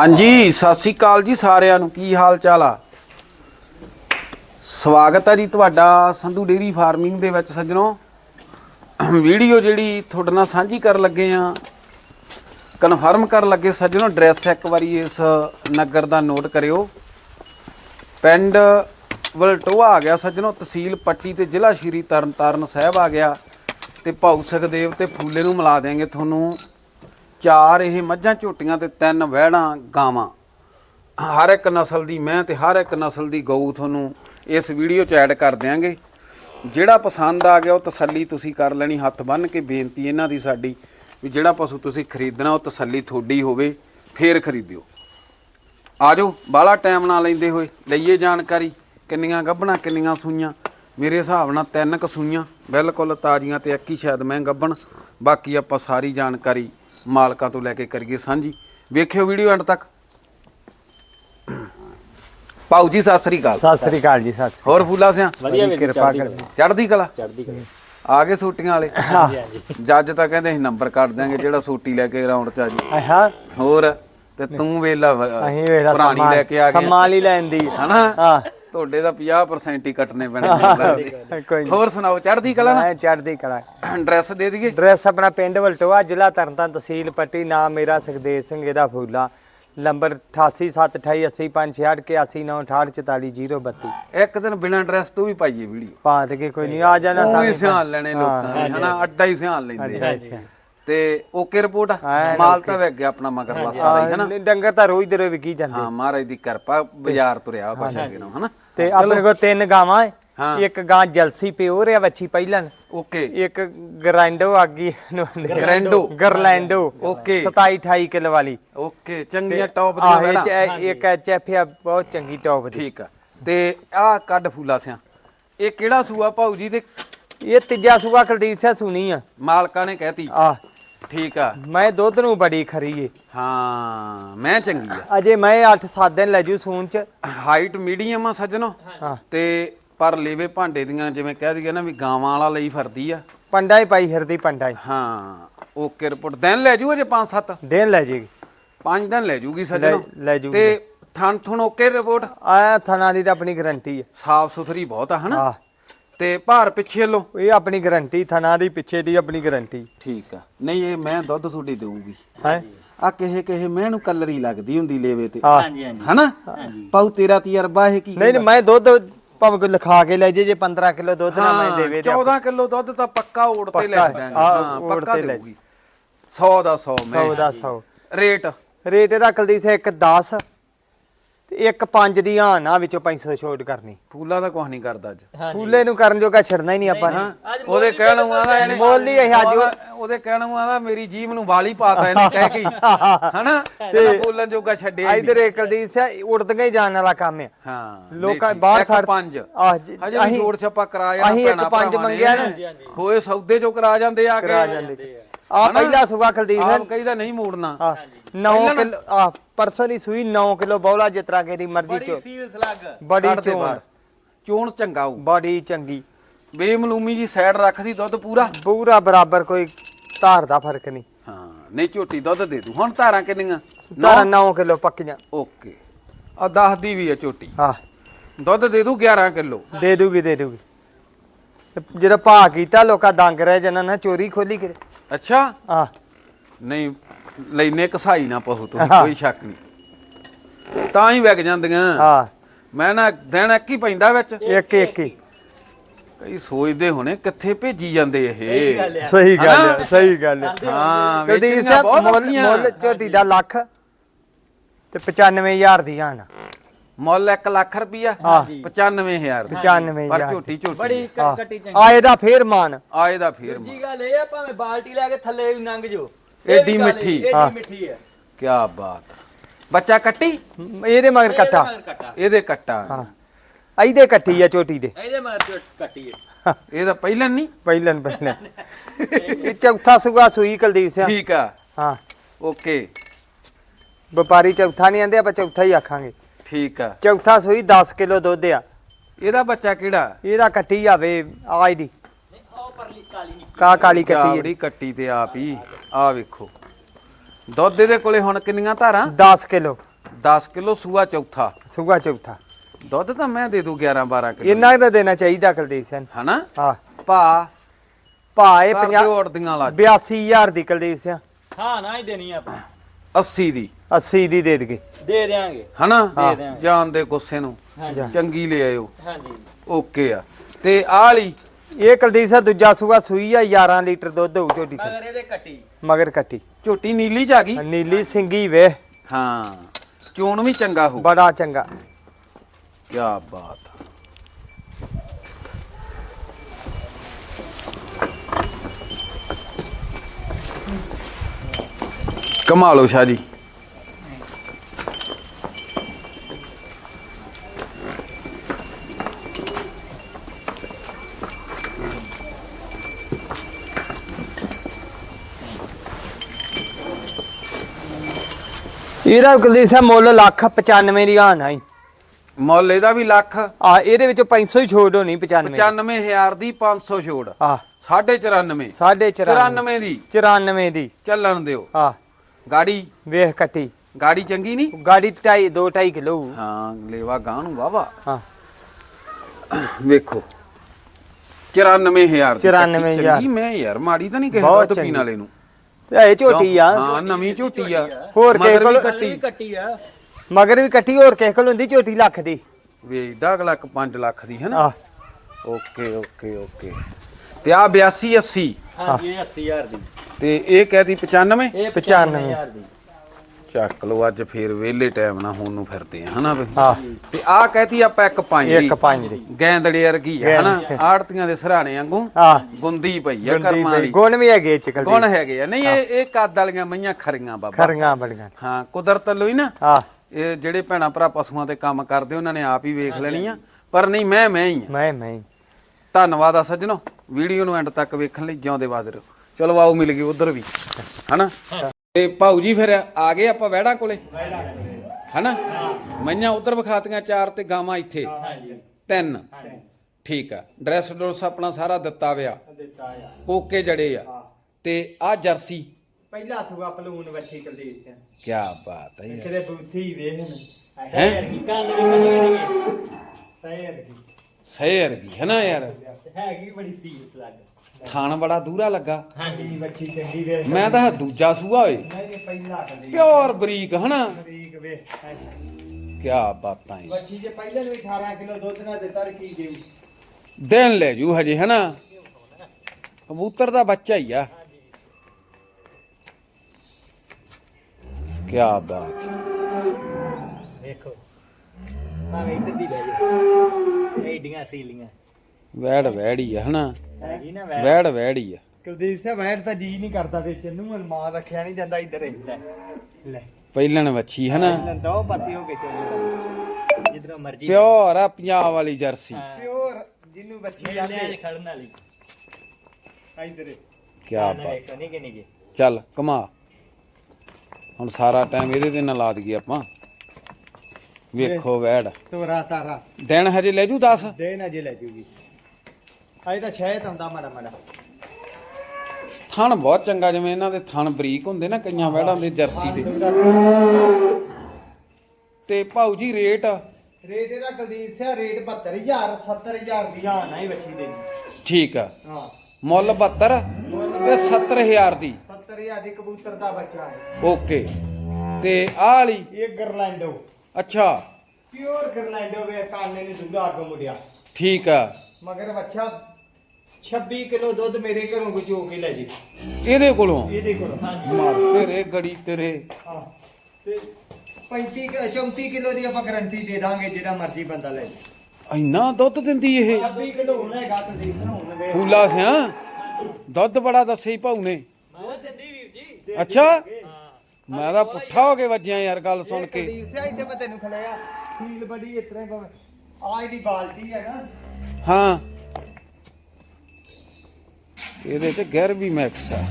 ਹਾਂਜੀ, ਸਤਿ ਸ੍ਰੀ ਅਕਾਲ ਜੀ ਸਾਰਿਆਂ ਨੂੰ। ਕੀ ਹਾਲ ਚਾਲ ਆ? ਸਵਾਗਤ ਹੈ ਜੀ ਤੁਹਾਡਾ ਸੰਧੂ ਡੇਰੀ ਫਾਰਮਿੰਗ ਦੇ ਵਿੱਚ ਸੱਜਣੋ। ਵੀਡੀਓ ਜਿਹੜੀ ਤੁਹਾਡੇ ਨਾਲ ਸਾਂਝੀ ਕਰਨ ਲੱਗੇ ਆ, ਕਨਫਰਮ ਕਰਨ ਲੱਗੇ ਸੱਜਣੋ, ਐਡਰੈਸ ਇੱਕ ਵਾਰੀ ਇਸ ਨਗਰ ਦਾ ਨੋਟ ਕਰਿਓ। ਪਿੰਡ ਵਲਟੋਆ ਆ ਗਿਆ ਸੱਜਣੋ, ਤਹਿਸੀਲ ਪੱਟੀ ਤੇ ਜ਼ਿਲ੍ਹਾ ਸ਼੍ਰੀ ਤਰਨਤਾਰਨ ਸਾਹਿਬ ਆ ਗਿਆ। ਤੇ ਭਾਊ ਸੁਖਦੇਵ ਤੇ ਫੂਲੇ ਨੂੰ ਮਿਲਾ ਦੇਾਂਗੇ ਤੁਹਾਨੂੰ। ਚਾਰ ਇਹ ਮੱਝਾਂ ਝੋਟੀਆਂ ਤੇ ਤਿੰਨ ਵਹਿੜਾਂ ਗਾਵਾਂ। ਹਰ ਇੱਕ ਨਸਲ ਦੀ ਮੈਂ ਤੇ ਹਰ ਇੱਕ ਨਸਲ ਦੀ ਗਊ ਤੁਹਾਨੂੰ ਇਸ ਵੀਡੀਓ 'ਚ ਐਡ ਕਰ ਦਿਆਂਗੇ। ਜਿਹੜਾ ਪਸੰਦ ਆ ਗਿਆ ਉਹ ਤਸੱਲੀ ਤੁਸੀਂ ਕਰ ਲੈਣੀ, ਹੱਥ ਬੰਨ ਕੇ ਬੇਨਤੀ ਇਹਨਾਂ ਦੀ ਸਾਡੀ ਵੀ ਜਿਹੜਾ ਪਸ਼ੂ ਤੁਸੀਂ ਖਰੀਦਣਾ ਉਹ ਤਸੱਲੀ ਤੁਹਾਡੀ ਹੋਵੇ, ਫੇਰ ਖਰੀਦਿਓ। ਆਜੋ ਬਾਲਾ ਟਾਈਮ ਨਾ ਲੈਂਦੇ ਹੋਏ, ਲਈਏ ਜਾਣਕਾਰੀ, ਕਿੰਨੀਆਂ ਗੱਭਣਾ, ਕਿੰਨੀਆਂ ਸੂਈਆਂ। ਮੇਰੇ ਹਿਸਾਬ ਨਾਲ ਤਿੰਨ ਕ ਸੂਈਆਂ, ਬਿਲਕੁਲ ਤਾਜ਼ੀਆਂ ਤੇ ਇੱਕ ਹੀ ਸ਼ਾਇਦ ਮੈਂ ਗੱਭਣ। ਬਾਕੀ ਆਪਾਂ ਸਾਰੀ ਜਾਣਕਾਰੀ ਮਾਲਕਾਂ ਤੋਂ ਲੈ ਕੇ ਕਰੀਏ ਸਾਂਝੀ। ਵੇਖਿਓ ਵੀਡੀਓ ਐਂਡ ਤੱਕ। ਪਾਉ ਜੀ ਸਤਿ ਸ੍ਰੀ ਅਕਾਲ। ਸਤਿ ਸ੍ਰੀ ਅਕਾਲ ਜੀ ਸਤਿ ਹੋਰ ਫੂਲਾ ਸਿਆ? ਅਕਾਲ ਕਿਰਪਾ ਕਰ ਚੜ੍ਹਦੀ ਕਲਾ? ਚੜਦੀ ਕਰੇ ਆ ਗਏ ਸੂਟੀਆਂ ਵਾਲੇ। ਜੱਜ ਤਾਂ ਕਹਿੰਦੇ ਅਸੀਂ ਨੰਬਰ ਕੱਢ ਦਿਆਂਗੇ ਜਿਹੜਾ ਸੂਟੀ ਲੈ ਕੇ ਰਾਉਂਡ ਚ ਆ ਜੀ। ਆਹਾਂ ਹੋਰ ਤੇ ਤੂੰ ਵੇਲਾ ਅਸੀਂ ਵੇਰਾ ਪੁਰਾਣੀ ਲੈ ਕੇ ਆ ਗਏ। ਸਮਾਲ ਹੀ ਲੈਂਦੀ ਹਨਾ? ਹਾਂ। ਤੁਹਾਡੇ ਦਾ 50% ਹੀ ਕੱਟਨੇ ਪੈਣੇ ਕੋਈ ਨੀ। ਹੋਰ ਸੁਣਾਓ ਚੜ੍ਹਦੀ ਕਲਾ ਨਾ ਮੈਂ ਚੜਦੀ ਕਲਾ। ਐਡਰੈਸ ਦੇ ਦਈਏ? ਡਰੈਸ ਆਪਣਾ ਪਿੰਡ ਵਲਟੋਆ ਜ਼ਿਲ੍ਹਾ ਤਰਨਤਾਰਨ ਤਹਿਸੀਲ ਪੱਟੀ ਨਾਮ ਮੇਰਾ ਸੁਖਦੇਵ ਸਿੰਘ ਇਹਦਾ ਫੂਲਾ। ਨੰਬਰ 8878888968444032 ਇੱਕ ਦਿਨ ਬਿਨਾਂ ਐਡਰੈਸ ਤੋਂ ਵੀ ਪਾਈਏ ਵੀਡੀਓ। ਪਾ ਦੇ ਕੇ ਕੋਈ ਨਹੀਂ ਆ ਜਾਣਾ ਤਾਂ ਹੀ ਸਿਆਣ ਲੈਣੇ ਲੋਕਾਂ ਨੇ ਹਨਾ? ਅੱਡਾ ਹੀ ਸਿਆਣ ਲੈਂਦੇ ਆ। ਤੇ ਓਕੇ ਰਿਪੋਰਟ ਹਾਂ, ਮਾਲ ਤਾਂ ਵੇਗ ਗਿਆ ਆਪਣਾ ਮਗਰਲਾ ਸਾਰਾ ਹੀ ਹਨਾ? ਹਾਂ, ਡੰਗਰ ਤਾਂ ਰੋਜ਼ ਦੇ ਰੋਜ਼ ਵਿਕੀ ਜਾਂਦੇ। ਹਾਂ ਮਹਾਰਾਜ ਦੀ ਕਿਰਪਾ ਬਾਜ਼ਾਰ ਤੁਰਿਆ ਕੁਛ ਅੱਗੇ ਨੂੰ ਹਨਾ? ਤੇ ਆਪਣੇ ਕੋਲ ਤਿੰਨ ਗਾਵਾਂ ਏ ਹਾਂ। ਇੱਕ ਗਾਂ ਜਲਸੀ ਪਿਓਰ ਆ ਵੱਛੀ ਪਹਿਲਨ ਓਕੇ ਇੱਕ ਗਰਾਂਡੋ ਆਗੀ ਨੂੰ ਗਰੈਂਡੋ। ਗਰਲੈਂਡੋ। ਓਕੇ। 27 28 ਕਿਲੋ ਵਾਲੀ। ਓਕੇ ਚੰਗੀਆਂ ਟੌਪ ਦੀਆਂ ਆਹ ਇਹ 'ਚ ਇੱਕ ਐਚਐਫ ਆ ਬਹੁਤ ਚੰਗੀ ਟੌਪ ਦੀ। ਠੀਕ ਆ। ਤੇ ਆਹ ਕੱਢ ਫੂਲਾ ਸਿਆ। ਇਹ ਕਿਹੜਾ ਸੂਆ ਭਾਊ ਜੀ ਦੇ ਇਹ ਤੀਜਾ ਸੂਆ ਕੁਲਦੀਪ ਸਿੰਘ ਸੁਣੀ ਆ। ਮਾਲਕਾਂ ਨੇ ਕਹਿਤੀ। ਆ। ਠੀਕ ਆ। ਮੈਂ ਦੁੱਧ ਨੂੰ ਬੜੀ ਖਰੀ ਏ। ਹਾਂ ਮੈਂ ਚੰਗੀ ਆ। ਅਜੇ ਮੈਂ 8-7 ਦਿਨ ਲੈ ਜੂ ਸੂਨ ਚ। ਹਾਈਟ ਮੀਡੀਅਮ ਆ ਸੱਜਣੋ। ਹਾਂ। ਤੇ ਪਰ ਲੇਵੇ ਭਾਂਡੇ ਦੀਆਂ ਜਿਵੇਂ ਕਹਿ ਦਈਏ ਨਾ ਵੀ ਗਾਵਾਂ ਵਾਲਾ ਲਈ ਫਿਰਦੀ ਆ। ਪੰਡਾ ਹੀ ਪਾਈ ਫਿਰਦੀ ਪੰਡਾ ਹੀ। ਹਾਂ ਓਕੇ ਰਿਪੋਰਟ ਦਿਨ ਲੈ ਜੂ ਅਜੇ 5-7 ਦਿਨ ਲੈ ਜੇਗੀ। 5 ਦਿਨ ਲੈ ਜੂਗੀ ਸੱਜਣੋ। ਲੈ- ਜੂਗੀ। ਤੇ ਥਣ ਥਣ ਓਕੇ ਰਿਪੋਰਟ? ਆ ਥਣਾ ਦੀ ਤਾਂ ਆਪਣੀ ਗਰੰਟੀ ਹੈ ਸਾਫ਼ ਸੁਥਰੀ ਬਹੁਤ ਆ ਹਨਾ? ਆ ਤੇ ਭਾਰ ਪਿੱਛੇ ਲੋ ਇਹ ਆਪਣੀ ਗਰੰਟੀ ਥਣਾ ਦੀ ਪਿੱਛੇ ਦੀ ਆਪਣੀ ਗਰੰਟੀ। ਠੀਕ ਆ। ਨਹੀਂ ਇਹ ਮੈਂ ਦੁੱਧ ਤੁਹਾਡੀ ਦੇਊਗੀ। ਹੈ? ਆ ਕਿਹੇ ਕਿਹੇ ਮੈਂ ਨੂੰ ਕਲਰ ਹੀ ਲੱਗਦੀ ਹੁੰਦੀ ਲੇਵੇ ਤੇ। ਹਾਂਜੀ ਹਾਂਜੀ। ਹਨਾ? ਪਾਉ ਤੇਰਾ ਤਜਰਬਾ ਇਹ ਕੀ ਨਹੀਂ ਨਹੀਂ ਮੈਂ ਦੁੱਧ ਭਾਵੇਂ ਕੋਈ ਲਿਖਾ ਕੇ ਲੈ ਜੇ ਜੇ 15 ਕਿਲੋ ਦੁੱਧ ਨਾ ਮੈਂ ਦੇਵੇ ਤੇ 14 ਕਿਲੋ ਦੁੱਧ ਤਾਂ ਪੱਕਾ ਓੜ ਤੇ ਲੈ ਦਾਂਗੇ ਹਾਂ, ਪੱਕਾ ਤੇ ਲੈ ਦੇਊਗੀ। 100 ਦਾ 100 ਮੈਂ। 100 ਦਾ 100 ਰੇਟ? ਰੇਟ ਰੱਖਦੀ ਸੀ ਇੱਕ 10 ਤੇ ਇੱਕ 5 ਦੀ ਆਣ ਆ ਵਿੱਚੋਂ 500 ਛੋਟ ਕਰਨੀ। ਫੂਲਾ ਦਾ ਕੁਝ ਨਹੀਂ ਕਰਦਾ ਅੱਜ। ਫੂਲੇ ਨੂੰ ਕਰਨ ਜੋਗਾ ਛੱਡਣਾ ਹੀ ਨਹੀਂ ਆਪਾਂ। ਨੇ। ਉਹਦੇ ਕਹਿਣ ਨੂੰ ਆਦਾ ਇਹਨੇ ਮੁੱਲ ਹੀ ਇਹ ਅੱਜ ਉਹਦਾ- ਕਹਿਣ ਨੂੰ ਆਦਾ ਮੇਰੀ ਜੀਵ ਨੂੰ ਵਾਲੀ ਪਾਤਾ ਇਹਨੇ ਕਹਿ ਕੇ। ਹਨਾ? ਤੇ ਬੋਲਣ ਜੋਗਾ ਛੱਡਿਆ ਇਧਰ ਇਕਲਦੀ ਸੀ ਉੜਦੀਆਂ ਹੀ ਜਾਣ ਵਾਲਾ ਕੰਮ ਆ। ਹਾਂ ਲੋਕਾਂ ਬਾਹਰ ਛੱਡ ਪੰਜ। ਆਹ ਜੀ- ਹਜੇ ਵੀ ਅਸੀਂ- ਜੋੜ ਛੱਪਾ ਕਰਾ ਜਾਣਾ ਅਸੀਂ ਇੱਕ ਪੰਜ। ਮੰਗਿਆ ਨਾ। ਹੋਏ ਸੌਦੇ ਚੋਂ ਕਰਾ ਜਾਂਦੇ ਆ ਕੇ। ਆ ਪਹਿਲਾ ਸੁਗਾ ਕੁਲਦੀਪ ਸਿੰਘ। ਕਹੀਦਾ ਨਹੀਂ ਮੋੜਨਾ। ਆ 9 ਕਿਲੋ ਆ ਪਰਸੋਂ ਦੀ ਸੂਈ 9 ਕਿਲੋ ਬੌਲਾ ਜਿਤਰਾ ਕੇ ਦੀ ਮਰਜ਼ੀ ਚੋ ਸੀਲ ਸਲੱਗ। ਬੜੀ ਕੱਢ ਦੇ ਚੋਣ। ਬਾਹਰ। ਚੋਣ ਚੰਗਾ ਹੋਊ। ਬੜੀ ਚੰਗੀ। ਬੇਮਲੂਮੀ ਜੀ ਸਾਈਡ ਰੱਖਦੀ ਦੁੱਧ ਪੂਰਾ? ਪੂਰਾ ਬਰਾਬਰ ਕੋਈ ਧਾਰ ਦਾ ਫ਼ਰਕ ਨਹੀਂ। ਹਾਂ ਨਹੀਂ ਝੋਟੀ ਦੁੱਧ ਦੇ ਦੂ। ਹੁਣ ਧਾਰਾਂ ਕਿੰਨੀਆਂ? ਧਾਰਾ 9 ਕਿਲੋ ਪੱਕੀਆਂ। ਓਕੇ। ਆ 10 ਦੀ ਵੀ ਆ ਝੋਟੀ। ਹਾਂ। ਦੁੱਧ ਦੇ ਦੂ 11 ਕਿਲੋ। ਦੇ ਦੂਗੀ ਦੇ ਦੂਗੀ। ਤੇ ਜਿਹੜਾ ਭਾ ਕੀਤਾ ਲੋਕਾਂ ਦੰਗ ਰਹਿ ਜਨਾਂ ਨਾ ਚੋਰੀ ਖੋਲੀ ਕਰੇ। ਅੱਛਾ? ਆ ਨਹੀਂ ਲੈਨੇ ਕਸਾਈ ਨਾ ਪਹੂ ਤੂੰ ਕੋਈ ਸ਼ੱਕ ਨਹੀਂ। ਤਾਂ ਹੀ ਵਿਕ ਜਾਂਦੀਆਂ। ਹਾਂ। ਮੈਂ ਨਾ ਦਿਨ ਇੱਕ ਹੀ ਪੈਂਦਾ ਵਿੱਚ। ਇੱਕ ਇੱਕ ਹੀ। ਕਈ ਸੋਚਦੇ ਹੋਣੇ ਕਿੱਥੇ ਭੇਜੀ ਜਾਂਦੇ ਇਹ? ਸਹੀ ਗੱਲ ਹੈ ਸਹੀ ਗੱਲ ਹੈ ਹਾਂ ਸਿੰਘ ਬਹੁਤ ਮੁੱਲ। ਮੁੱਲ ਝੋਟੀ ਦਾ ਲੱਖ ਤੇ 95000 ਦੀ ਆਣ। ਮੁੱਲ 1 ਲੱਖ ਰੁਪਿਆ ਹਾਂ। 95000 ਦਾ। 95,000 ਪਰ ਝੋਟੀ ਝੋਟੀ ਬੜੀ ਹਾਂ। ਕੱਟੀ ਚੰਗੀ। ਆਏ ਦਾ ਫੇਰ ਮਾਨ ਆਏ ਦਾ ਫੇਰ ਦੂਜੀ ਗੱਲ ਇਹ ਆ ਭਾਵੇਂ ਬਾਲਟੀ ਲੈ ਕੇ ਥੱਲੇ ਵੀ ਲੰਘ ਜੋ ਏਡੀ ਮਿੱਠੀ। ਹਾਂ। ਏਡੀ ਮਿੱਠੀ ਹੈ। ਕੀ ਬਾਤ। ਬੱਚਾ ਕੱਟੀ? ਇਹਦੇ ਮਗਰ ਕੱਟਾ? ਇਹਦੇ ਕੱਟਾ। ਹਾਂ। ਇਹਦੇ ਕੱਟੀ ਆ ਝੋਟੀ ਦੇ। ਇਹਦੇ ਮਗਰ ਚੋਟ ਕੱਟੀ ਹੈ। ਇਹਦਾ ਪਹਿਲਾਂ ਨਹੀਂ? ਪਹਿਲਨ ਪਹਿਲਨ। ਇਹ ਚੌਥਾ ਸੁਗਾ ਸੂਈ ਕੁਲਦੀਪ ਸਿੰਘ ਠੀਕ ਆ। ਹਾਂ। ਓਕੇ। ਵਪਾਰੀ ਚੌਥਾ ਨਹੀਂ ਆਂਦੇ ਆਪਾਂ ਚੌਥਾ ਹੀ ਆਖਾਂਗੇ। ਠੀਕ ਆ। ਚੌਥਾ ਸੂਈ 10 ਕਿਲੋ ਦੁੱਧ ਆ। ਇਹਦਾ ਬੱਚਾ ਕਿਹੜਾ? ਇਹਦਾ ਕੱਟੀ ਆਵੇ ਆਜ ਦੀ ਪਰਲੀ ਕਾਲੀ ਨਿੱਕੀ ਕਾ ਕਾਲੀ ਕੱਟੀ ਹੈ। ਬੜੀ ਕੱਟੀ ਤੇ ਆਪ ਹੀ। ਆ ਵੇਖੋ। ਦੁੱਧ ਇਹਦੇ ਕੋਲੇ ਹੁਣ ਕਿੰਨੀਆਂ ਧਾਰਾਂ? 10 ਕਿਲੋ। 10 ਕਿਲੋ ਸੂਆ ਚੌਥਾ। ਸੁਗਾ ਚੌਥਾ। ਦੁੱਧ ਤਾਂ ਮੈਂ ਦੇ ਦੂ 11 12 ਕਿਲੋ। ਇੰਨਾ ਤਾਂ ਦੇਣਾ ਚਾਹੀਦਾ ਕੁਲਦੀਪ ਸਿੰਘ। ਹਨਾ? ਹਾਂ। ਭਾ। ਭਾ ਇਹ ਕਰ 50 ਦਿਓ ਲਾ 82000 ਦੀ ਕੁਲਦੀਪ ਸਿੰਘ। ਹਾਂ ਨਾ ਹੀ ਦੇਣੀ ਆਪਾਂ। 80 ਦੀ। 80 ਦੀ ਦੇ ਦੇਗੇ ਦੇ ਦੇਾਂਗੇ ਹਨਾ? ਦੇ ਦਿਆਂਗੇ। ਜਾਨ ਦੇ ਗੁੱਸੇ ਨੂੰ। ਹਾਂਜੀ। ਚੰਗੀ ਲੈ ਆਇਓ। ਹਾਂਜੀ। ਓਕੇ ਆ। ਤੇ ਆਹ ਵਾਲੀ ਇਹ ਕੁਲਦੀਪ ਸਿੰਘ ਦੂਜਾ ਸੂਆ ਸੂਈ ਆ 11 ਲੀਟਰ ਦੁੱਧ ਹੋਊ ਝੋਟੀ ਤੇ। ਮਗਰ ਇਹਦੇ ਕੱਟੀ। ਮਗਰ ਕੱਟੀ। ਝੋਟੀ ਨੀਲੀ ਚ ਆ ਗਈ? ਨੀਲੀ ਸਿੰਗੀ ਵੇ। ਹਾਂ ਚੋਣ ਵੀ ਚੰਗਾ ਹੋ ਬੜਾ ਚੰਗਾ। ਕੀ ਬਾਤ। ਕਮਾਲੋ ਸ਼ਾਹ ਜੀ। ਇਹਦਾ ਕੁਲਦੀਪ ਸਿੰਘ ਮੁੱਲ ਲੱਖ 95 ਦੀ ਆਣ ਆਈ। ਮੁੱਲ ਇਹਦਾ ਵੀ ਲੱਖ। ਆ ਇਹਦੇ ਵਿੱਚ 500 ਹੀ ਛੋੜ ਹੋਣੀ 95 95000 ਦੀ 500 ਛੋੜ ਆ 94 ਸਾਢੇ 94 ਦੀ। 94 ਦੀ। ਚੱਲਣ ਦਿਓ। ਆ ਗਾੜੀ। ਵੇਖ ਕੱਟੀ। ਗਾੜੀ ਚੰਗੀ ਨਹੀਂ? ਗਾੜੀ 2.5 2.5 ਕਿਲੋ। ਹਾਂ ਲੇਵਾ ਗਾਂ ਨੂੰ ਵਾਵਾ ਹਾਂ। ਵੇਖੋ। 94000 ਦੀ 94,000 ਚੰਗੀ ਮੈਂ ਯਾਰ ਮਾੜੀ ਤਾਂ ਨਹੀਂ ਕਿਸੇ ਦੁੱਧ ਪੀਣ। ਵਾਲੇ ਨੂੰ ਇਹ ਝੋਟੀ ਆ। ਹਾਂ ਨਵੀਂ ਝੋਟੀ ਆ। ਹੋਰ ਕਿਸੇ ਮਗਰ ਵੀ ਕੋਲ- ਕੱਟੀ। ਆ ਮਗਰ ਵੀ ਕੱਟੀ ਹੋਰ ਕਿਸੇ ਕੋਲ ਹੁੰਦੀ ਝੋਟੀ ਲੱਖ ਦੀ? ਵੇਚਦਾ ਅਗਲਾ 5 ਲੱਖ ਦੀ ਹੈ ਨਾ ਆ ਓਕੇ ਓਕੇ ਓਕੇ। ਤੇ ਆ 82 80 ਹਾਂਜੀ ਇਹ 80000 ਦੀ। ਤੇ ਇਹ ਕਹਿਤੀ 95 ਇਹ 95,000 ਦੀ। ਚੱਕ ਲਓ ਅੱਜ ਫੇਰ ਵਿਹਲੇ ਟਾਈਮ ਨਾਲ ਹੁਣ ਨੂੰ ਫਿਰਦੇ ਆ ਹਨਾ ਵੀ? ਆ ਤੇ ਆ ਕਹਿਤੀ ਆਪਾਂ ਇੱਕ ਪੰਜ ਦੀ ਇੱਕ ਪੰਜ ਦੀ। ਗੈਂਦੜੇ ਵਰਗੀ ਆ ਹਨਾ? ਆੜਤੀਆਂ ਦੇ ਸਰਾਣੇ ਵਾਂਗੂ ਆ ਗੁੰਦੀ ਪਈ ਆ ਕਰਮਾਂ ਵਾਲੀ ਗੁਣ ਵੀ ਹੈਗੇ ਚ ਕੌਣ ਕਲਦੀ ਹੈਗੇ ਆ। ਨਹੀਂ ਇਹ ਇਹ ਕੱਦ ਵਾਲੀਆਂ ਮਈਆਂ ਖਰੀਆਂ ਬਾਬਾ। ਖਰੀਆਂ ਬੜੀਆਂ। ਹਾਂ ਕੁਦਰਤ ਹੀ ਨਾ। ਆ ਇਹ ਜਿਹੜੇ ਭੈਣਾ ਭਰਾ ਪਸ਼ੂਆਂ ਤੇ ਕੰਮ ਕਰਦੇ ਉਹਨਾਂ ਨੇ ਆਪ ਹੀ ਵੇਖ ਲੈਣੀਆਂ ਪਰ ਨਹੀਂ ਮੈਂ ਮੈਂ ਹੀ ਆ। ਮੈਂ ਮੈਂ ਧੰਨਵਾਦ ਆ ਸੱਜਣੋ। ਵੀਡੀਓ ਨੂੰ ਐਂਡ ਤੱਕ ਵੇਖਣ ਲਈ ਜਿਉਂਦੇ ਬਾਦ ਰਹੋ। ਚਲੋ ਆਓ ਮਿਲ ਗਏ ਉਧਰ ਵੀ। ਹਨਾ? ਤੇ ਭਾਊ ਜੀ ਫਿਰ ਆ ਗਏ ਆਪਾਂ ਵਹਿੜਾ ਕੋਲੇ? ਹਨਾ? ਮਈਆਂ ਉਧਰ ਵਿਖਾਤੀਆਂ ਚਾਰ ਤੇ ਗਾਵਾਂ ਇੱਥੇ। ਤਿੰਨ। ਠੀਕ ਆ। ਡਰੈਸ ਡਰੈਸ ਆਪਣਾ ਸਾਰਾ ਦਿੱਤਾ ਵਿਆ। ਕੋਕੇ ਜੜੇ ਆ। ਤੇ ਆ ਜਰਸੀ। ਪਹਿਲਾ ਸੁਗਾ ਪਲੂਨ ਵੱਛੀ ਕਲਦੀਪ ਸਿੰਘ। ਕੀ ਬਾਤ ਹੈ ਕਿਤੇ ਬੂਥੀ ਵੇਖ ਹੈ? ਕੀ ਕੰਨ ਵੀ ਬਣੀ ਸਹੀ ਹੈ ਸਹੀ ਵਰਗੀ ਹੈ ਨਾ ਯਾਰ? ਹੈਗੀ ਬੜੀ ਸੀਰੀਅਸ ਲੱਗ। ਥਾਣ ਬੜਾ ਦੂਰਾ ਲੱਗਾ। ਹਾਂਜੀ ਵੱਛੀ ਚੰਗੀ ਵੇ ਮੈਂ ਤਾਂ ਦੂਜਾ ਸੂਆ ਓਏ। ਨਹੀਂ ਪਹਿਲਾ ਕਲਦੀਪ ਪਿਓਰ ਬਰੀਕ ਹਨਾ? ਤਰੀਕ ਵੇ ਕੀ ਬਾਤਾਂ ਏ। ਵੱਛੀ ਜੇ ਪਹਿਲੇ ਵੀ 18 ਕਿਲੋ ਦੁੱਧ ਨਾ ਦਿੱਤਾ ਤੇ ਕੀ ਦੇਊ? ਦਿਨ ਲੈ ਜੂ ਹਜੇ ਹਨਾ? ਕਬੂਤਰ ਦਾ ਬੱਚਾ ਹੀ ਆ। ਕੀ ਬਾਤ ਵੇਖੋ। ਭਾਵੇਂ ਇੱਧਰ ਦੀ ਲੈ ਜਾ ਐਡੀਆਂ ਸੀਲੀਆਂ। ਵੈੜ ਵੈੜੀ ਆ ਹਨਾ? ਹੈਗੀ ਨਾ ਵੈ ਵੈੜ ਵੈੜੀ ਆ। ਕੁਲਦੀਪ ਸਿੰਘ ਬੈਠ ਤਾਂ ਜੀ ਨਹੀਂ ਕਰਦਾ ਵੇਚਣ ਨੂੰ ਮਾਂ ਰੱਖਿਆ ਨਹੀਂ ਜਾਂਦਾ ਇੱਧਰ। ਲੈ ਲੈ। ਪਹਿਲਣ ਵੱਛੀ ਹਨਾ? ਉਹ ਪਾਸੇ ਹੋ ਕੇ ਚੱਲ ਜਿੱਧਰੋਂ ਮਰਜ਼ੀ ਪਿਓਰ ਆ ਪੰਜਾਬ ਵਾਲੀ ਜਰਸੀ। ਪਿਓਰ ਜਿਹਨੂੰ ਬੱਚੀ ਲੈ ਜਾਂਦੇ ਖੜਨ ਵਾਲੀ। ਇੱਧਰ। ਕੀ ਨਾ ਬਾਤ। ਨਿੱਕੇ ਨਿੱਕੇ ਚੱਲ ਕਮਾ ਹੁਣ ਸਾਰਾ ਟਾਈਮ ਇਹਦੇ ਤੇ ਨਾ ਲਾ ਦਈਏ ਆਪਾਂ। ਵੇਖੋ ਵੈੜ। ਤੋਰਾ ਤਾਰਾ। ਦਿਨ ਹਜੇ ਲੈ ਜੂ 10 ਦੇ ਨਾ ਜੇ ਲੈ ਜੂਗੀ। ਅਜੇ ਤਾਂ ਸ਼ਾਇਦ ਆਉਂਦਾ ਮਾੜਾ ਮਾੜਾ। ਥਣ ਬਹੁਤ ਚੰਗਾ ਜਿਵੇਂ ਇਹਨਾਂ ਦੇ ਥਣ ਬਰੀਕ ਹੁੰਦੇ ਨਾ ਕਈਆਂ ਵੈੜਾਂ ਦੇ ਜਰਸੀ ਦੇ। ਤੇ ਭਾਊ ਜੀ ਰੇਟ ਰੇਟ ਇਹਦਾ ਕੁਲਦੀਪ ਸਿੰਘ ਰੇਟ 72000 70000 ਦੀ ਹਾਂ ਨਹੀਂ ਬੱਚੀ ਦੇਣੀ। ਠੀਕ ਆ। ਹਾਂ। ਮੁੱਲ 72 ਤੇ 70000 ਦੀ। 70000 ਦੀ ਕਬੂਤਰ ਦਾ ਬੱਚਾ ਹੈ। ਓਕੇ। ਤੇ ਆਹ ਵਾਲੀ? ਇਹ ਗਰਲੈਂਡੋ। ਅੱਛਾ। ਪਿਓਰ ਗਰਲੈਂਡੋ ਵੇ ਕਾਨੇ ਨੇ ਦੂਰਾ ਅੱਗ ਮੁੜਿਆ ਠੀਕ ਆ। ਮਗਰ ਬੱਚਾ 26 ਕਿਲੋ ਦੁੱਧ ਮੇਰੇ ਘਰੋਂ ਗੁਚੋ ਕੇ ਲੈ ਜੀ। ਇਹਦੇ ਕੋਲੋਂ? ਇਹਦੇ ਕੋਲ। ਮਾਰ ਤੇਰੇ ਗੜੀ ਤੇਰੇ। ਹਾਂ ਤੇ 35 ਕੁ- 34 ਕਿਲੋ ਦੀ ਆਪਾਂ ਗਾਰੰਟੀ ਦੇ ਦਾਂਗੇ ਜਿਹੜਾ ਮਰਜ਼ੀ ਬੰਦਾ ਲੈ ਜੇ। ਇੰਨਾ ਦੁੱਧ ਦਿੰਦੀ ਇਹ? 26 ਕਿਲੋ ਹੋਣਾ ਹੈਗਾ ਤੇ ਦੇਖ ਨਾ ਹੁਣ ਵੇ ਫੂਲਾ ਸਿਆ? ਦੁੱਧ ਬੜਾ ਦੱਸੇ ਹੀ ਭਾਊ ਨੇ। ਬਹੁਤ ਦਿੰਦੀ ਵੀਰ ਜੀ। ਅੱਛਾ? ਹਾਂ। ਮੈਂ ਤਾਂ ਪੁੱਠਾ ਹੋ ਕੇ ਵੱਜਿਆ ਯਾਰ ਗੱਲ ਸੁਣ ਕੇ। ਕਲੀਰ ਸਿਆ ਇੱਥੇ ਮੈਂ ਤੈਨੂੰ ਖਲਿਆ ਸੀਲ ਬੜੀ ਇਤਰੇ ਭਾਵੇਂ। ਆ ਜਿਹੜੀ ਬਾਲਟੀ ਹੈ ਨਾ। ਹਾਂ। ਇਹਦੇ ਚ ਗੈਰ ਵੀ ਮੈਕਸ ਆ।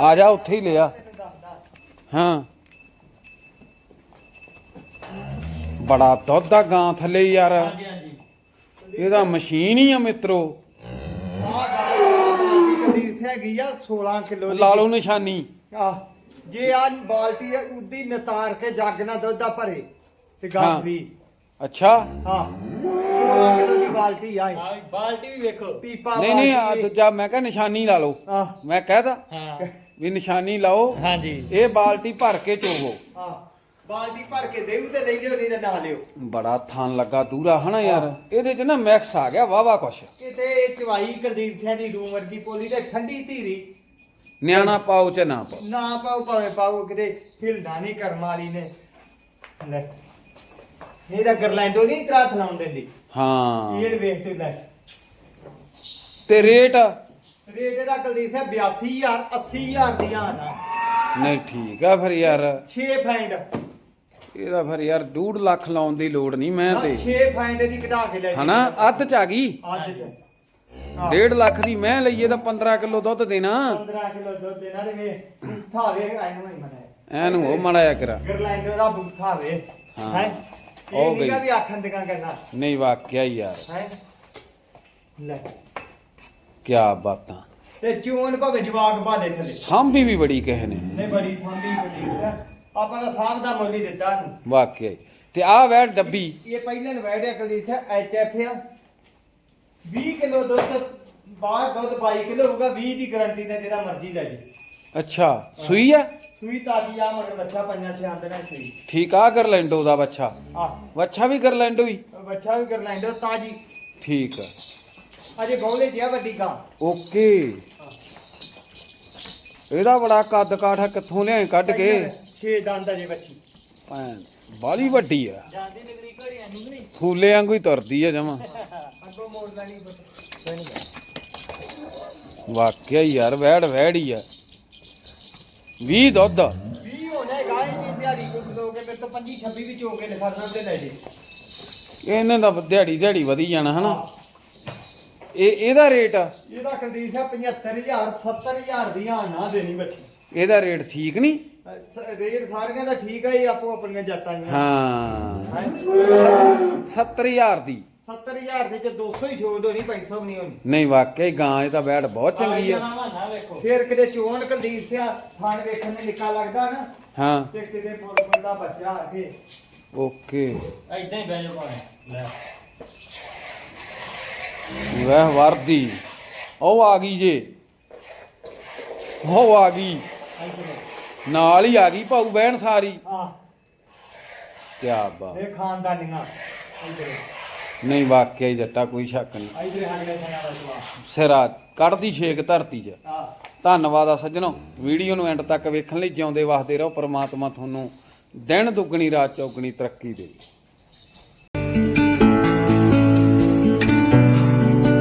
ਆ ਜਾ ਉੱਥੇ ਹੀ ਲਿਆ ਹਾਂ। ਬੜਾ ਦੁੱਧ ਆ ਗਾਂ ਥੱਲੇ ਯਾਰ। ਇਹਦਾ ਮਸ਼ੀਨ ਹੀ ਆ ਮਿੱਤਰੋ। ਆ ਹੈਗੀ ਆ 16 ਕਿਲੋ ਲਾ ਲਓ ਨਿਸ਼ਾਨੀ। ਆ ਜੇ ਆ ਬਾਲਟੀ ਆ, ਉਦੀ ਨਤਾਰ ਕੇ ਜੱਗ ਨਾਲ ਦੁੱਧ ਦਾ ਭਰੇ ਤੇ। ਗਾਂ ਫਰੀ ਅੱਛਾ। ਹਾਂ। 16 ਕਿਲੋ ਦੀ ਬਾਲਟੀ ਆ ਇਹ। ਆ ਬਾਲਟੀ ਵੀ ਵੇਖੋ। ਪੀਪਾ ਨਹੀਂ ਨਹੀਂ ਆ ਬਾਲਟੀ ਦੂਜਾ ਮੈਂ ਕਿਹਾ ਨਿਸ਼ਾਨੀ ਲਾ ਲਓ। ਮੈਂ ਕਹਿਦਾ ਹਾਂ। ਵੀ ਨਿਸ਼ਾਨੀ ਲਾਓ। ਹਾਂਜੀ। ਇਹ ਬਾਲਟੀ ਭਰ ਕੇ ਚੋਵੋ। ਆ ਬਾਲਟੀ ਭਰ ਕੇ ਦੇਉ ਤੇ ਲੈ ਲਿਓ ਨਹੀਂ ਤੇ ਨਾ ਲਿਓ। ਬੜਾ ਥਾਨ ਲੱਗਾ ਦੂਰਾ ਹਨਾ ਯਾਰ? ਇਹਦੇ ਚ ਨਾ ਮਿਕਸ ਆ ਗਿਆ ਵਾਵਾ ਕੁਛ। ਕਿਤੇ ਇਹ ਚਵਾਈ ਕੁਲਦੀਪ ਸਿੰਘ ਦੀ ਰੂਮ ਵਰਗੀ ਪੋਲੀ ਤੇ ਠੰਡੀ ਧੀਰੀ। ਨਿਆਣਾ ਪਾਓ ਚ ਨਾ ਪਾਓ। ਨਾ ਪਾਉ ਭਾਵੇਂ ਪਾਉ ਕਿਤੇ ਹਿਲਦਾ ਨਹੀਂ ਕਰਮ ਵਾਲੀ ਨੇ। ਲੈ। ਇਹਦਾ ਗਰਲੈਂਡੋ ਨਹੀਂ ਤਰਾ ਥਲਾਉਣ ਦਿੰਦੀ। ਹਾਂ। ਇਹ ਵੇਖ ਤੇ ਲੈ। ਤੇ ਰੇਟ? ਰੇਟ ਇਹਦਾ ਕੁਲਦੀਪ ਸਿੰਘ 82000 80000 ਦੀਆਂ ਨਾ ਨਹੀਂ ਠੀਕ ਆ ਫਿਰ ਯਾਰ। 6 ਫੈਂਡ ਇਹਦਾ ਫਿਰ ਯਾਰ 2.5 ਲੱਖ ਲਾਉਣ ਦੀ ਲੋੜ ਨਹੀਂ ਮੈਂ ਤੇ। 6 ਫੈਂਡ ਦੀ ਕਢਾ ਕੇ ਲੈ ਹਨਾ? ਅੱਧ ਚ ਆ ਗਈ? ਅੱਜ ਚ। 1.5 ਲੱਖ ਦੀ ਮੈਂ ਲਈਏ ਤਾਂ 15 ਕਿਲੋ ਦੁੱਧ ਦੇਣਾ। 15 ਕਿਲੋ ਦੁੱਧ ਦੇਣਾ ਤੇ ਵੇ ਬੁੱਠਾ ਵੇ ਐਨੂੰ ਹੀ ਮਨਾਇਆ। ਐਨੂੰ ਉਹ ਮੜਾਇਆ ਕਰਾ। ਗਰਲੈਂਡੋ ਦਾ ਬੁੱਠਾ ਵੇ। ਹਾਂ। ਹੈ ਹੋ ਇਹ ਗਈ। ਵੀ ਆਖਣ ਦਿਆਂ ਕਰਨਾ ਨਹੀਂ ਵਾਕਿਆ ਹੀ ਯਾਰ। ਹੈ? ਲੈ। ਕੀ ਬਾਤਾਂ। ਤੇ ਚੂਨ ਭਾਵੇਂ ਜਵਾਕ ਬਾਦੇ ਥਲੇ। ਸਾਂਭੀ ਵੀ ਬੜੀ ਕਹੇ ਨੇ। ਨੇ ਬੜੀ ਸਾਂਭੀ ਬੜੀ ਆਪਾਂ ਦਾ ਸਾਂਭ ਦਾ ਮੁੱਲ ਹੀ ਦਿੱਤਾ ਨੂੰ ਵਾਕਿਆ। ਤੇ ਆ ਵੈ ਡੱਬੀ ਇਹ ਪਹਿਲੇ ਕਲੀਸ ਹੈ ਐਚ ਐਫ ਆ। 20 ਕਿਲੋ ਦੁੱਧ ਬਾਹਰ ਦੁੱਧ 22 ਕਿਲੋ ਹੋਊਗਾ 20 ਦੀ ਗਾਰੰਟੀ ਨਾਲ ਜਿਹੜਾ ਮਰਜ਼ੀ ਲੈ ਜੀ ਅੱਛਾ ਸੂਈ ਆ? ਸੂਈ ਤਾਜੀ ਆ ਮਗਰ ਬੱਚਾ ਪੰਜਾਂ ਛੇ ਆਂਦੇ ਨਾਲ ਸੂਈ। ਠੀਕ ਆ ਗਰਲੈਂਡੋ ਦਾ ਬੱਚਾ ਆ ਬੱਚਾ ਵੀ ਗਰਲੈਂਡੋ ਹੀ? ਬੱਚਾ ਵੀ ਗਰਲੈਂਡਰ ਤਾਜੀ। ਠੀਕ ਆ। ਅਜੇ ਗੋਲੇ ਜਿਆ ਵੱਡੀ ਗਾਂ। ਓਕੇ। ਇਹਦਾ ਬੜਾ ਕੱਦ ਕਾਠਾ ਕਿੱਥੋਂ ਲਿਆਏ ਕੱਢ ਕੇ? 6 ਦੰਦ ਅਜੇ ਬੱਚੀ ਭੈਣ ਬਾਲੀ ਵੱਡੀ ਆ। ਜਾਂਦੀ ਨਗਰੀ ਘੜੀਆਂ ਨੂੰ ਨਹੀਂ ਫੂਲੇ ਵਾਂਗੂ ਹੀ ਤੁਰਦੀ ਆ ਜਮਾ। ਅੱਗੋਂ ਮੋੜ ਲੈਣੀ ਬੱਚੀ ਵਾਕਿਆ ਯਾਰ ਵੈੜ ਵੈੜ ਹੀ ਆ। 20 ਦੁੱਧ। 20 ਹੋਣਾ ਗਾਂ ਦੀ ਦਿਹਾੜੀ ਕੋ ਦੋਗੇ ਮੇਰੇ ਤੋਂ 25 26 ਵੀ ਚੋਕੇ ਲਿਖਾ ਸਕਦੇ ਲੈ ਜੀ। ਇਹਨਾਂ ਦਾ ਦਿਹਾੜੀ ਦਿਹਾੜੀ ਵਧੀ ਜਾਣਾ ਹਨਾ? ਇਹ ਇਹਦਾ ਰੇਟ? ਆ ਇਹਦਾ ਹੈ 75000 70000 ਦੀਆਂ ਨਾ ਦੇਣੀ ਬੱਚੀ। ਇਹਦਾ ਰੇਟ ਠੀਕ ਨਹੀਂ? ਰੇਟ ਸਾਰਿਆਂ ਦਾ ਠੀਕ ਹੈ ਇਹ ਆਪੋ ਆਪਣੀਆਂ ਜਾਤਾਂ ਹਾਂ। ਹੈਂ? 70000 ਦੀ। 70000 ਦੇ ਚ 200 ਹੀ ਛੋੜ ਹੋਣੀ 500 ਵੀ ਨਹੀਂ ਹੋਣੀ। ਨਹੀਂ ਵਾਕਿਆ ਹੀ ਗਾਂ ਇਹ ਤਾਂ ਵੈੜ ਬਹੁਤ ਚੰਗੀ ਆ। ਨਾ ਵੇਖੋ। ਫੇਰ ਕਿਤੇ ਚੋਣ ਕੁਲਦੀਪ ਸਿਆ ਥਾਣ ਵੇਖਣ ਨੂੰ ਨਿੱਕਾ ਲੱਗਦਾ ਨਾ ਹਾਂ। ਤੇ ਕਿਤੇ ਫੁੱਲ ਫੁੱਲ ਦਾ ਬੱਚਾ ਆ ਕੇ। ਓਕੇ। ਐਦਾਂ ਹੀ ਬਹਿ ਜਾ ਭਾਵੇਂ। ਲੈ। ਵਹਿ ਵਰਦੀ। ਉਹ ਆ ਗਈ ਜੇ। ਉਹ ਆ ਗਈ। ਨਾਲ ਹੀ ਆ ਗਈ ਭਾਊ ਬਹਿਣ ਸਾਰੀ। ਆ ਕੀ ਬਾਤ। ਇਹ ਖਾਨਦਾਨੀਆਂ। ਇਧਰ। ਨਹੀਂ ਵਾਕਿਆ ਹੀ ਜੱਟਾ ਕੋਈ ਸ਼ੱਕ ਨਹੀਂ। ਸਿਰਾ ਕੱਢਦੀ ਛੇਕ ਧਰਤੀ 'ਚ। ਧੰਨਵਾਦ ਆ ਸੱਜਣੋ ਵੀਡੀਓ ਨੂੰ ਐਂਡ ਤੱਕ ਵੇਖਣ ਲਈ ਜਿਉਂਦੇ ਵਸਦੇ ਰਹੋ ਪ੍ਰਮਾਤਮਾ ਤੁਹਾਨੂੰ ਦਿਨ ਦੁੱਗਣੀ ਰਾਤ ਚੌਗਣੀ ਤਰੱਕੀ ਦੇਵੇ।